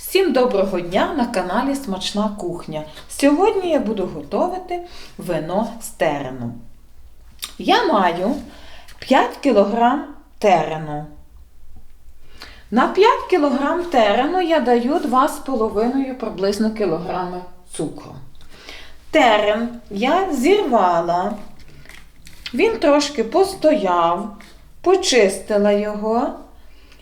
Всім доброго дня на каналі Смачна кухня. Сьогодні я буду готувати вино з терену. Я маю 5 кг терену. На 5 кг терену я даю 2,5 приблизно кілограми цукру. Терен я зірвала, він трошки постояв, почистила його.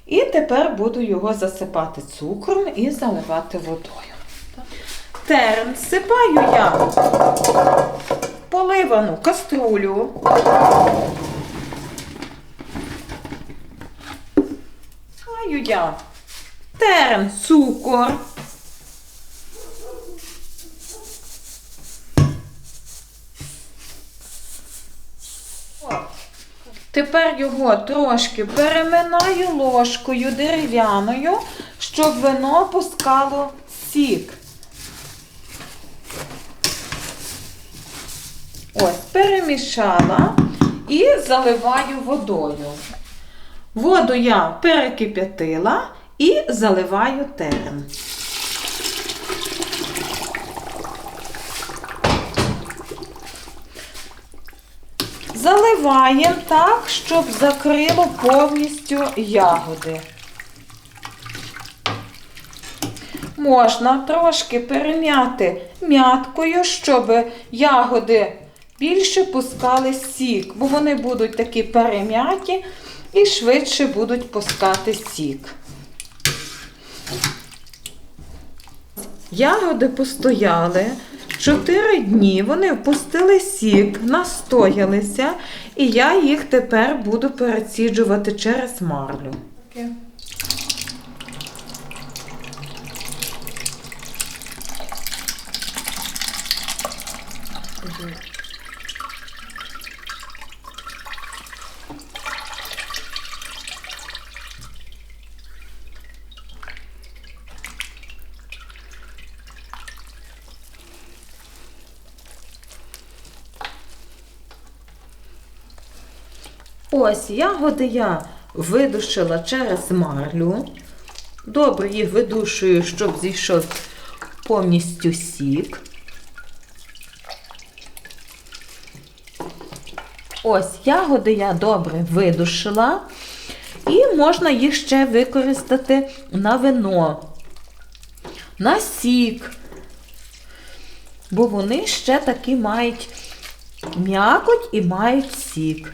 І тепер буду його засипати цукром і заливати водою. Терен сипаю я поливану каструлю. Сипаю я терен цукор. Тепер його трошки переминаю ложкою дерев'яною, щоб вино пускало сік. Ось, перемішала і заливаю водою. Воду я перекип'ятила і заливаю терен. Заливаємо так, щоб закрило повністю ягоди. Можна трошки перем'яти мяткою, щоб ягоди більше пускали сік, бо вони будуть такі перем'яті і швидше будуть пускати сік. Ягоди постояли. Чотири дні вони впустили сік, настоялися, і я їх тепер буду переціджувати через марлю. Ось ягоди я видушила через марлю. Добре їх видушую, щоб зійшов повністю сік. Ось ягоди я добре видушила. І можна їх ще використати на вино, на сік. Бо вони ще таки мають м'якоть і мають сік.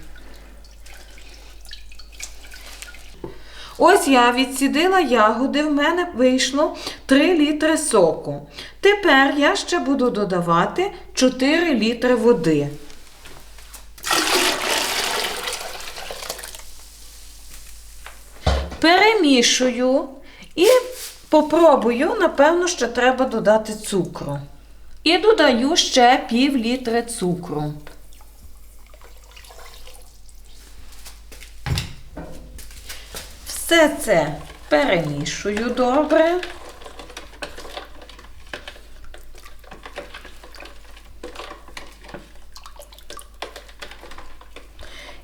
Ось я відсідила ягоди, в мене вийшло 3 літри соку. Тепер я ще буду додавати 4 літри води. Перемішую і попробую, напевно, що треба додати цукру. І додаю ще пів літри цукру. Все це перемішую добре.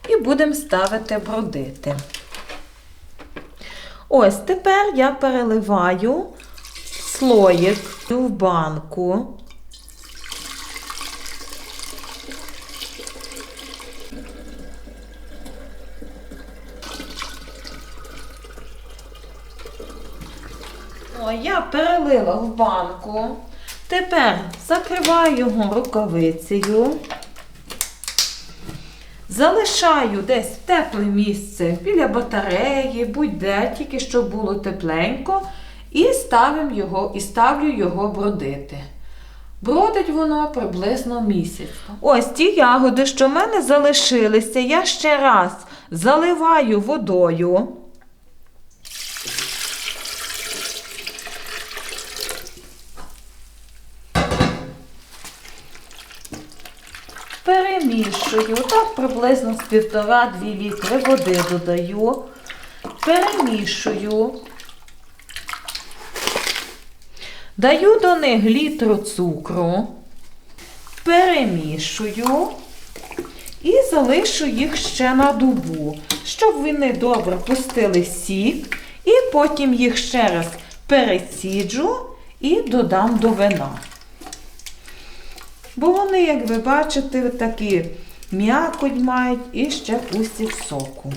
І будемо ставити бродити. Ось тепер я переливаю слоїк в банку. О, я перелила в банку. Тепер закриваю його рукавицею. Залишаю десь в тепле місце біля батареї, будь-де, тільки щоб було тепленько. І ставимо його, і ставлю його бродити. Бродить воно приблизно місяць. Ось ті ягоди, що в мене залишилися, я ще раз заливаю водою. Перемішую, так приблизно з півтора-дві літри води додаю. Перемішую. Даю до них літру цукру, перемішую і залишу їх ще на добу, щоб вони добре пустили сік, і потім їх ще раз пересіджу і додам до вина. Бо вони, як ви бачите, такі м'якоть мають і ще пустять соку.